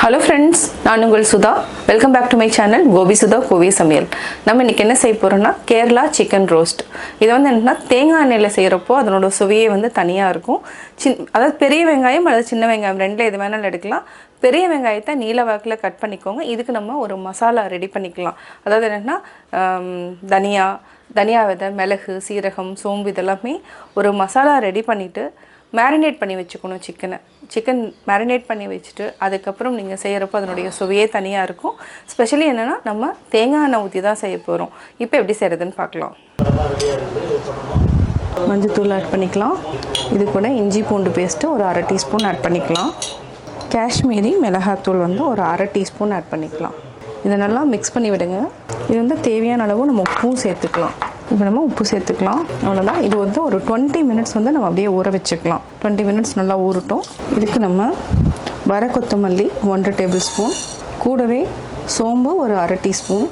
Hello friends நான் உங்கள் Sudha. Welcome back to my channel Gopi Sudha கோவி சமையல் நம்ம இன்றைக்கி என்ன செய்ய போகிறோம்னா கேரளா சிக்கன் ரோஸ்ட் இது வந்து என்னென்னா தேங்காய் எண்ணெயில் செய்கிறப்போ அதனோட சுவையே வந்து தனியாக இருக்கும். சின் அதாவது பெரிய வெங்காயம் அல்லது சின்ன வெங்காயம் ரெண்டில் எது வேணாலும் எடுக்கலாம். பெரிய வெங்காயத்தை நீல வாக்கில் கட் பண்ணிக்கோங்க. இதுக்கு நம்ம ஒரு மசாலா ரெடி பண்ணிக்கலாம். அதாவது என்னென்னா தனியா தனியா விதை மிளகு சீரகம் சோம்பு இதெல்லாமே ஒரு மசாலா ரெடி பண்ணிவிட்டு மேரினேட் பண்ணி வச்சுக்கணும் சிக்கனை சிக்கன் மேரினேட் பண்ணி வச்சுட்டு அதுக்கப்புறம் நீங்கள் செய்கிறப்போ அதனுடைய சுவையே தனியாக இருக்கும். ஸ்பெஷலி என்னென்னா நம்ம தேங்காய் எண்ணெய் ஊற்றி தான் செய்ய போகிறோம் இப்போ எப்படி செய்கிறதுன்னு பார்க்கலாம். மஞ்சத்தூள் ஆட் பண்ணிக்கலாம். இது கூட இஞ்சி பூண்டு பேஸ்ட்டு ஒரு அரை டீஸ்பூன் ஆட் பண்ணிக்கலாம். காஷ்மீரி மிளகாத்தூள் வந்து ஒரு அரை டீஸ்பூன் ஆட் பண்ணிக்கலாம். இதை நல்லா மிக்ஸ் பண்ணி விடுங்க. இது வந்து தேவையான அளவு நம்ம உப்பும் சேர்த்துக்கலாம். இப்போ நம்ம உப்பு சேர்த்துக்கலாம். அவ்வளோதான் இது வந்து ஒரு டுவெண்ட்டி மினிட்ஸ் வந்து நம்ம அப்படியே ஊற வச்சுக்கலாம். டுவெண்ட்டி மினிட்ஸ் நல்லா ஊறட்டும். இதுக்கு நம்ம வர கொத்தமல்லி ஒன்றரை டேபிள் ஸ்பூன் கூடவே சோம்பு ஒரு அரை டீஸ்பூன்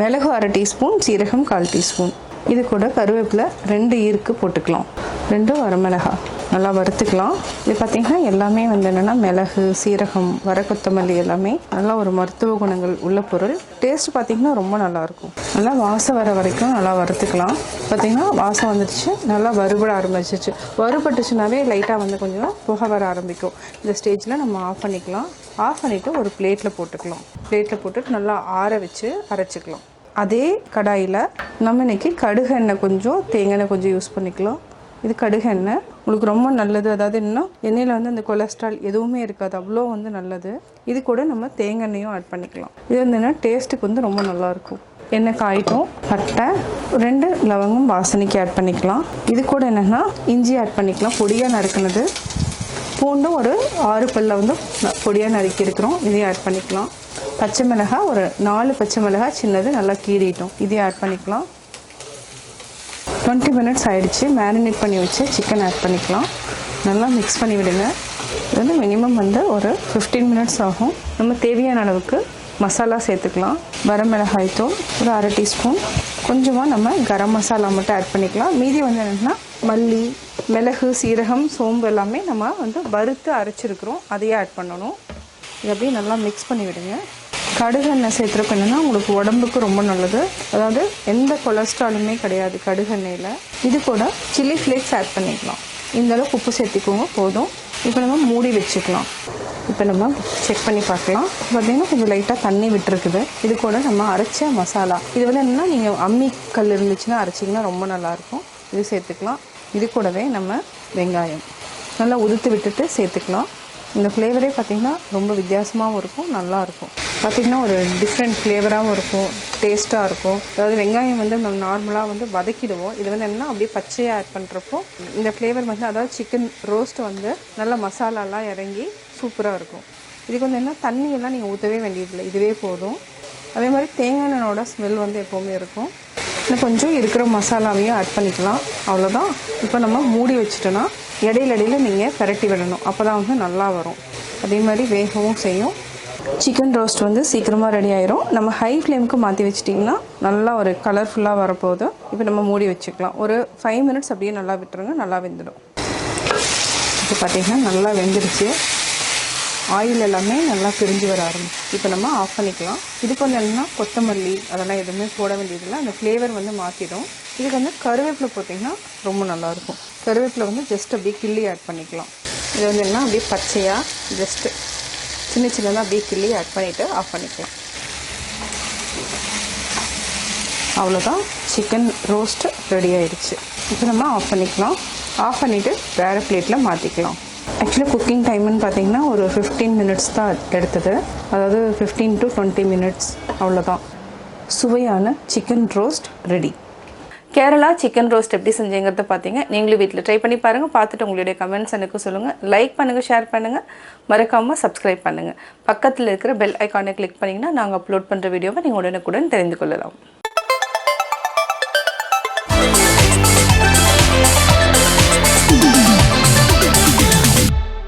மிளகு அரை டீஸ்பூன் சீரகம் கால் டீஸ்பூன் இது கூட கருவேப்பிலை ரெண்டு ஈருக்கு போட்டுக்கலாம். ரெண்டு வரமிளகா நல்லா வறுத்துக்கலாம். இது பார்த்திங்கன்னா எல்லாமே வந்து என்னென்னா மிளகு சீரகம் வர கொத்தமல்லி எல்லாமே நல்லா ஒரு மருத்துவ குணங்கள் உள்ள பொருள். டேஸ்ட் பார்த்திங்கன்னா ரொம்ப நல்லாயிருக்கும் நல்லா வாசம் வர வரைக்கும் நல்லா வறுத்துக்கலாம். பார்த்திங்கன்னா வாசம் வந்துடுச்சு நல்லா வறுபட ஆரம்பிச்சிச்சு வறுபட்டுச்சுனாவே லைட்டாக வந்து கொஞ்சம் புகை வர ஆரம்பிக்கும். இந்த ஸ்டேஜில் நம்ம ஆஃப் பண்ணிக்கலாம். ஆஃப் பண்ணிவிட்டு ஒரு பிளேட்டில் போட்டுக்கலாம். பிளேட்டில் போட்டுட்டு நல்லா ஆற வச்சு அரைச்சிக்கலாம். அதே கடாயில் நம்ம இன்னைக்கு கடுகு எண்ணெய் கொஞ்சம் தேங்காய் எண்ணெய் கொஞ்சம் யூஸ் பண்ணிக்கலாம். இது கடுகு எண்ணெய். உங்களுக்கு ரொம்ப நல்லது. அதாவது என்ன எண்ணெயில் வந்து அந்த கொலஸ்ட்ரால் எதுவுமே இருக்காது. அவ்வளோ வந்து நல்லது. இது கூட நம்ம தேங்காய் எண்ணெயும் ஆட் பண்ணிக்கலாம். இது வந்து டேஸ்ட்டுக்கு வந்து ரொம்ப நல்லாயிருக்கும் எண்ணெய் காயிட்டும் பட்டை ரெண்டு லவங்கம் வாசனைக்கு ஆட் பண்ணிக்கலாம். இது கூட என்னென்னா இஞ்சி ஆட் பண்ணிக்கலாம். பொடியாக நறுக்கினது. பூண்டும் ஒரு ஆறு பல்ல வந்து பொடியாக நறுக்கியிருக்கிறோம் இதையும் ஆட் பண்ணிக்கலாம். பச்சை மிளகாய் ஒரு நாலு பச்சை மிளகாய் சின்னது நல்லா கீறிட்டோம். இதையும் ஆட் பண்ணிக்கலாம். டுவெண்ட்டி மினிட்ஸ் ஆகிடுச்சு மேரினேட் பண்ணி வச்சு சிக்கன் ஆட் பண்ணிக்கலாம். நல்லா மிக்ஸ் பண்ணி விடுங்க. இது வந்து மினிமம் வந்து ஒரு ஃபிஃப்டீன் மினிட்ஸ் ஆகும். நம்ம தேவையான அளவுக்கு மசாலா சேர்த்துக்கலாம். வரமிளகாய் தூள் ஒரு அரை டீஸ்பூன் கொஞ்சமாக நம்ம கரம் மசாலா மட்டும் ஆட் பண்ணிக்கலாம். மீதி வந்து என்னென்னா மல்லி மிளகு சீரகம் சோம்பு எல்லாமே நம்ம வந்து வறுத்து அரைச்சிருக்கிறோம். அதையே ஆட் பண்ணணும். இது அப்படியே நல்லா மிக்ஸ் பண்ணி விடுங்க. கடுகு எண்ணெய் சேர்த்துறப்ப என்னென்னா உங்களுக்கு உடம்புக்கு ரொம்ப நல்லது. அதாவது எந்த கொலஸ்ட்ராலுமே கிடையாது கடுகு எண்ணெயில் இது கூட சில்லி ஃப்ளேக்ஸ் ஆட் பண்ணிக்கலாம். இந்த அளவுக்கு உப்பு சேர்த்துக்கோங்க போதும். இப்போ நம்ம மூடி வச்சுக்கலாம். இப்போ நம்ம செக் பண்ணி பார்க்கலாம். பார்த்தீங்கன்னா கொஞ்சம் லைட்டாக தண்ணி விட்டுருக்குது. இது கூட நம்ம அரைச்ச மசாலா. இது வந்து என்னென்னா நீங்கள் அம்மி கல் இருந்துச்சுன்னா அரைச்சிங்கன்னா ரொம்ப நல்லாயிருக்கும் இது சேர்த்துக்கலாம். இது கூடவே நம்ம வெங்காயம். நல்லா உதுத்து விட்டுட்டு சேர்த்துக்கலாம். இந்த ஃப்ளேவரே பார்த்திங்கன்னா ரொம்ப வித்தியாசமாகவும் இருக்கும் நல்லாயிருக்கும் பார்த்திங்கன்னா ஒரு டிஃப்ரெண்ட் ஃப்ளேவராகவும் இருக்கும் டேஸ்ட்டாக இருக்கும். அதாவது வெங்காயம் வந்து நம்ம நார்மலாக வந்து வதக்கிடுவோம். இது வந்து என்னென்னா அப்படியே பச்சையாக ஆட் பண்ணுறப்போ இந்த ஃப்ளேவர் வந்து அதாவது சிக்கன் ரோஸ்ட் வந்து நல்லா மசாலாலாம் இறங்கி சூப்பராக இருக்கும். இதுக்கு வந்து என்ன தண்ணியெல்லாம் நீங்கள் ஊற்றவே வேண்டியதில்லை. இதுவே போதும். அதே மாதிரி தேங்காய் எண்ணெயோட ஸ்மெல் வந்து எப்போவுமே இருக்கும். இன்னும் கொஞ்சம் இருக்கிற மசாலாவையும் ஆட் பண்ணிக்கலாம். அவ்வளோதான் இப்போ நம்ம மூடி வச்சுட்டோன்னா இடையில இடையில நீங்கள் பரட்டி விடணும். அப்போ தான் வந்து நல்லா வரும். அதே மாதிரி வேகவும் செய்யும். சிக்கன் ரோஸ்ட் வந்து சீக்கிரமாக ரெடி ஆயிரும். நம்ம ஹை ஃப்ளேமுக்கு மாற்றி வச்சிட்டிங்கன்னா நல்லா ஒரு கலர்ஃபுல்லாக வரப்போகுது. இப்போ நம்ம மூடி வச்சுக்கலாம். ஒரு ஃபைவ் மினிட்ஸ் அப்படியே நல்லா விட்டுருங்க. நல்லா வெந்துடும். இப்போ பார்த்திங்கன்னா நல்லா வெந்துருச்சு. ஆயில் எல்லாமே நல்லா பிரிஞ்சு வர ஆரம்பிச்சு இப்போ நம்ம ஆஃப் பண்ணிக்கலாம். இதுக்கு வந்து என்னன்னா கொத்தமல்லி அதெல்லாம் எதுவுமே போட வேண்டியதில்லை. அந்த ஃப்ளேவர் வந்து மாற்றிடும் இதுக்கு வந்து கருவேப்பிலை போட்டிங்கன்னா ரொம்ப நல்லாயிருக்கும். கருவேப்பிலை வந்து ஜஸ்ட் அப்படியே கிள்ளி ஆட் பண்ணிக்கலாம். இது வந்து என்ன அப்படியே பச்சையாக ஜஸ்ட்டு சின்ன சின்னதாக அப்படியே கிள்ளி ஆட் பண்ணிவிட்டு ஆஃப் பண்ணிக்கலாம். அவ்வளோதான் சிக்கன் ரோஸ்ட்டு ரெடி ஆயிடுச்சு. இப்போ நம்ம ஆஃப் பண்ணிக்கலாம். ஆஃப் பண்ணிவிட்டு வேறு பிளேட்டில் மாற்றிக்கலாம் ஆக்சுவலி குக்கிங் டைம்னு பார்த்தீங்கன்னா ஒரு ஃபிஃப்டீன் மினிட்ஸ் தான் எடுத்தது. அதாவது ஃபிஃப்டீன் டு டுவெண்ட்டி மினிட்ஸ் அவ்வளோதான் சுவையான chicken roast ready Kerala chicken roast எப்படி செஞ்சீங்கிறத பார்த்தீங்க. நீங்களும் வீட்டில் ட்ரை பண்ணி பாருங்கள் பார்த்துட்டு உங்களுடைய கமெண்ட்ஸ் எனக்கு சொல்லுங்கள் லைக் பண்ணுங்கள் ஷேர் பண்ணுங்கள் மறக்காமல் சப்ஸ்கிரைப் பண்ணுங்கள் பக்கத்தில் இருக்கிற பெல் ஐக்கானை கிளிக் பண்ணிங்கன்னா நாங்கள் அப்லோட் பண்ணுற வீடியோவை நீங்கள் உடனுக்குடன் தெரிந்து கொள்ளலாம்.